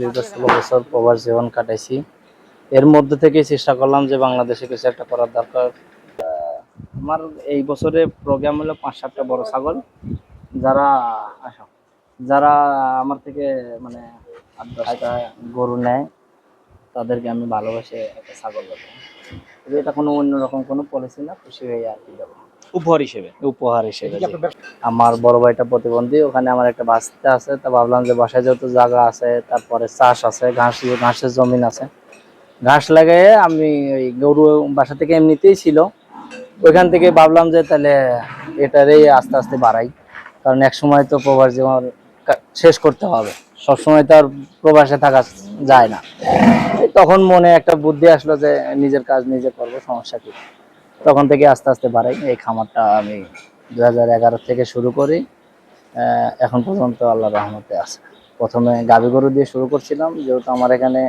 দীর্ঘ ষোলো বছর, প্রবাস জীবন কাটাইছি। এর মধ্যে থেকেই চেষ্টা করলাম যে বাংলাদেশে কিছু একটা করার দরকার। আমার এই বছরে প্রোগ্রাম হলো পাঁচ সাতটা বড় ছাগল। যারা যারা আমার থেকে মানে গরু নেয়, তাদেরকে আমি ভালোবাসে একটা ছাগল এটা কোনো অন্যরকম কোনো পলিসি না খুশি হয়ে আর কি দেবো উপহার হিসেবে? উপহার হিসেবে আমার বড় ভাইটা প্রতিবন্ধী ওখানে আমার একটা বাচ্চা আছে তা ভাবলাম যে বাসায় যেহেতু জায়গা আছে তারপরে চাষ আছে ঘাস ঘাসের জমিন আছে। ঘাস লাগিয়ে আমি ওই গরু বাসা থেকে এমনিতেই ছিল। ওইখান থেকে ভাবলাম যে তাহলে এটারই আস্তে আস্তে বাড়াই কারণ এক সময় তো প্রবাস জীবন শেষ করতে হবে। সব সময় তো আর প্রবাসে থাকা যায় না। তখন মনে একটা বুদ্ধি আসলো যে নিজের কাজ নিজে করব, সমস্যা কি? তখন থেকে আস্তে আস্তে বাড়াই। এই খামারটা আমি দু হাজার এগারো থেকে শুরু করি। এখন পর্যন্ত আল্লাহ রহমতে আছে। প্রথমে গাভী গরু দিয়ে শুরু করছিলাম, যেহেতু আমার এখানে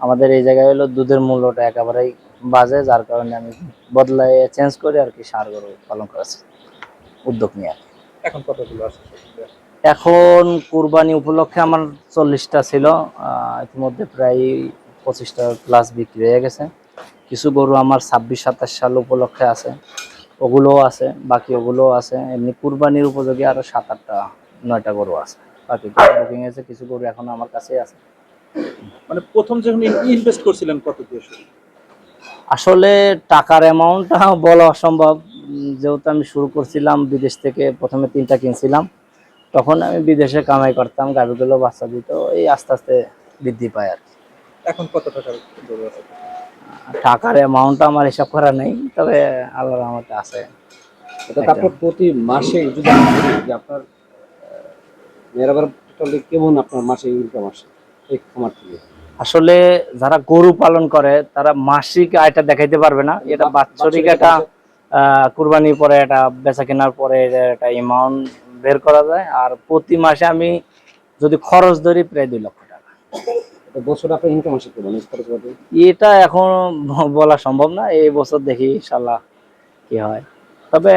আমাদের এই জায়গায় হলো দুধের মূল্যটা একেবারেই বাজে, যার কারণে আমি বদলাই চেঞ্জ করে আর কি সার গরু পালন করেছি উদ্যোগ নিয়ে এখন কতগুলো আছে? এখন কুরবানি উপলক্ষে আমার চল্লিশটা ছিল ইতিমধ্যে প্রায় পঁচিশটা প্লাস বিক্রি হয়ে গেছে। কিছু গরু আমার ছাব্বিশ সাতাশ সাল উপলক্ষে আছে ওগুলোও আছে বাকি ওগুলোও আছে। এমনি কুরবানির উপযোগী আরও সাত আটটা নয়টা গরু আছে। বাকি বুকিং আছে কিছু গরু এখনও আমার কাছেই আছে। মানে প্রথম যখন ইনভেস্ট করছিলেন কত দিয়ে আসলে টাকার অ্যামাউন্টটা বলা অসম্ভব। যেহেতু আমি শুরু করছিলাম বিদেশ থেকে প্রথমে তিনটা কিনছিলাম। তখন আমি বিদেশে কামাই করতাম গাড়িগুলো বাচ্চা দিত এই আস্তে আস্তে বৃদ্ধি পায় আর কি। এখন কত টাকার টাকার অ্যামাউন্টটা আমার হিসাব করা নেই তবে আল্লাহর রহমতে আছে। এটা তারপর প্রতি মাসে যদি আপনার মেরাবার টোটালি কেমন আপনার মাসে ইনকাম আসে? এই খামার থেকে। আসলে যারা গরু পালন করে তারা মাসিক আয়টা দেখাইতে পারবে না। এটা বাৎসরিক একটা আহ, কুরবানির পরে এটা বেচা কেনার পরে এটা একটা অ্যামাউন্ট বের করা যায় আর প্রতি মাসে আমি যদি খরচ ধরি প্রায় দুই লক্ষ টাকা। আপনার ইনকাম আসে বাদে? এটা এখন বলা সম্ভব না এই বছর দেখি ইনশাল্লাহ কি হয়। তবে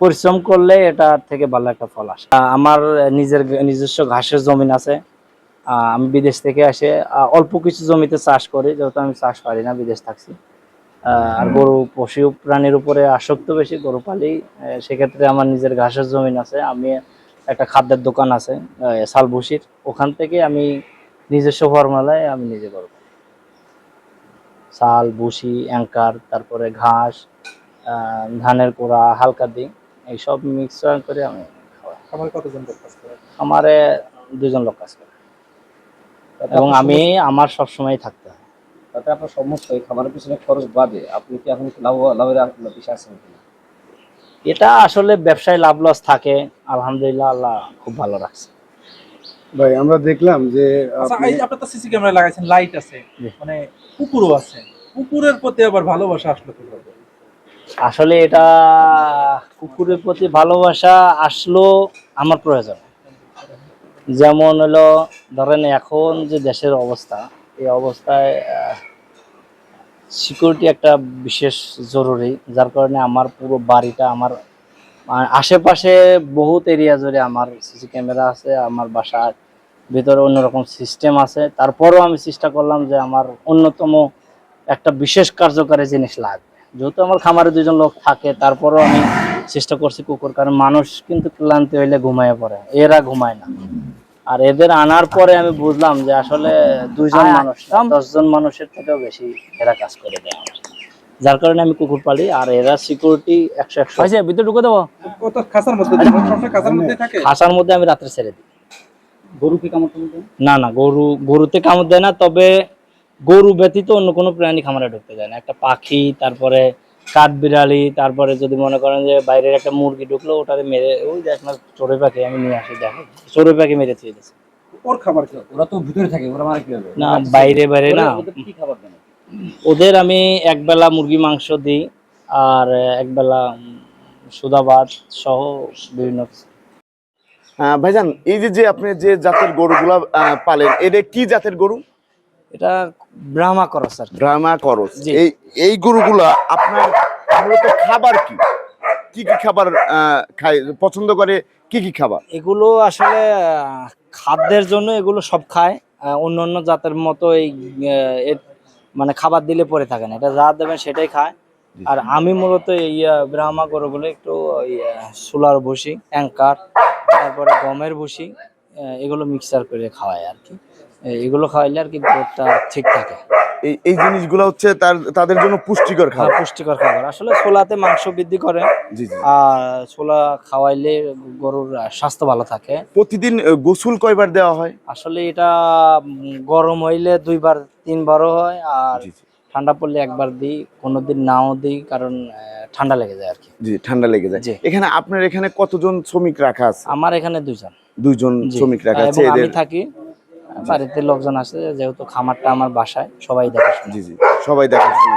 পরিশ্রম করলে এটা থেকে ভালো একটা ফল আসে। আমার নিজের নিজস্ব ঘাসের জমিন আছে। আহ, আমি বিদেশ থেকে আসে। অল্প কিছু জমিতে চাষ করি যেহেতু আমি চাষ পারি না বিদেশ থাকছি। আর গরু পশু প্রাণীর উপরে আসক্ত বেশি গরু পালি সেক্ষেত্রে আমার নিজের ঘাসের জমিন আছে আমি একটা খাদ্যের দোকান আছে শালবুসির ওখান থেকে আমি নিজস্ব ফর্মুলায় আমি নিজে করব চাল ভুসি অ্যাঙ্কার তারপরে ঘাস আহ, ধানের কোড়া হালকা দিই এইসব মিক্সচার করে আমি আমার কতজন লোক কাজ করে? আমারে দুজন লোক কাজ করে। এবং আমি আমার সবসময় থাকতে হয়। তাতে আপনার সমস্ত এই খামারের পিছনে খরচ বাদে। আপনি কি এখন লাভ লাভের পিছিয়ে আছেন কিনা এটা আসলে ব্যবসায় লাভ লস থাকে। আলহামদুলিল্লাহ আল্লাহ খুব ভালো রাখছে। ভাই আমরা দেখলাম যে আচ্ছা আপনি আপনার তো সিসি ক্যামেরা লাগাইছেন লাইট আছে মানে কুকুরও আছে। কুকুরের প্রতি আবার ভালোবাসা আসলো কীভাবে? আসলে এটা কুকুরের প্রতি ভালোবাসা আসলো আমার প্রয়োজন। যেমন হলো ধরেন এখন যে দেশের অবস্থা এই অবস্থায় সিকিউরিটি একটা বিশেষ জরুরি। যার কারণে আমার পুরো বাড়িটা, আমার আশেপাশে বহুত এরিয়া জুড়ে আমার সিসি ক্যামেরা আছে, আমার বাসার ভিতরে অন্যরকম সিস্টেম আছে। তারপরেও আমি চেষ্টা করলাম যে আমার অন্যতম একটা বিশেষ কার্যকারী জিনিস লাগবে। যেহেতু আমার খামারে দুজন লোক থাকে, তারপরেও আমি চেষ্টা করছি কুকুর। কারণ মানুষ কিন্তু ক্লান্তি হইলে ঘুমায় পড়ে, এরা ঘুমায় না। আর এদের আনার পরে আমি বুঝলাম যে আসলে দুইজন মানুষ দশজন মানুষের থেকেও বেশি এরা কাজ করে দেয়। যার কারণে আমি কুকুর পালি আর এরা সিকিউরিটি একশো একশো। হয়েছে ভিতরে ঢুকে দেবো? কত খাঁচার মধ্যে খাসার আমি রাত্রে ছেড়ে দিই। গরু কি কামড়? না না গরু গরুতে কামড় দেয় না তবে গরু ব্যতীত অন্য কোনো প্রাণী খামারে ঢুকতে যায় না। একটা পাখি তারপরে কাঠবিড়ালি তারপরে যদি মনে করেন যে বাইরের একটা মুরগি ঢুকলো ওটাকে মেরে ওই দেখ না চড়ুই পাখি আমি নিয়ে আসি দেখো চড়ুই পাখি মেরে দিয়ে দিয়েছে ওর খাবার কি ওরা তো ভিতরে থাকে ওরা মারা কীভাবে না বাইরে বাইরে না। ওদের কি খাবার দেন? ওদের আমি একবেলা মুরগি মাংস দিই আর একবেলা উম, সুদা সহ বিভিন্ন। ভাইজান এই যে যে আপনি যে জাতের গরুগুলা আহ, পালেন এটা কি জাতের গরু? এটা ব্রাহ্মা করস কি। ড্রামা করস। এই এই গরুগুলা আপনার মূলত খাবার কি? কি কি খাবার খায় পছন্দ করে কি কি খাবার? এগুলো আসলে খাদ্যের জন্য এগুলো সব খায়। অন্য অন্য জাতের মতো এই মানে খাবার দিলে পরে থাকে না। এটা যা দেবেন সেটাই খায়। আর আমি মূলত এই ব্রাহ্মা গরুগুলো একটু সোলার ভুসি অ্যাঙ্কার তারপরে গমের ভুসি এগুলো মিক্সার করে খাওয়াই আর কি। এগুলো খাওয়াইলে আর কি গ্রোথটা ঠিক থাকে। এই এই জিনিসগুলো হচ্ছে তার তাদের জন্য পুষ্টিকর খাবার। পুষ্টিকর খাবার। আসলে ছোলাতে মাংস বৃদ্ধি করে। জি জি। আর ছোলা খাওয়াইলে গরুর স্বাস্থ্য ভালো থাকে। প্রতিদিন গোসল কয়বার দেওয়া হয়? আসলে এটা গরম হইলে দুইবার তিনবারও হয়। আর। ঠান্ডা পড়লে একবার দিই কোনোদিন নাও দিই কারণ ঠান্ডা লেগে যায় আর কি। জি ঠান্ডা লেগে যায়। এখানে আপনার এখানে কতজন শ্রমিক রাখা আছে? আমার এখানে দুইজন। দুইজন। শ্রমিক রাখা আছে এবং আমি থাকি। বাড়িতে লোকজন আছে যেহেতু খামারটা আমার বাসায় সবাই দেখা জি জি সবাই দেখাশোনা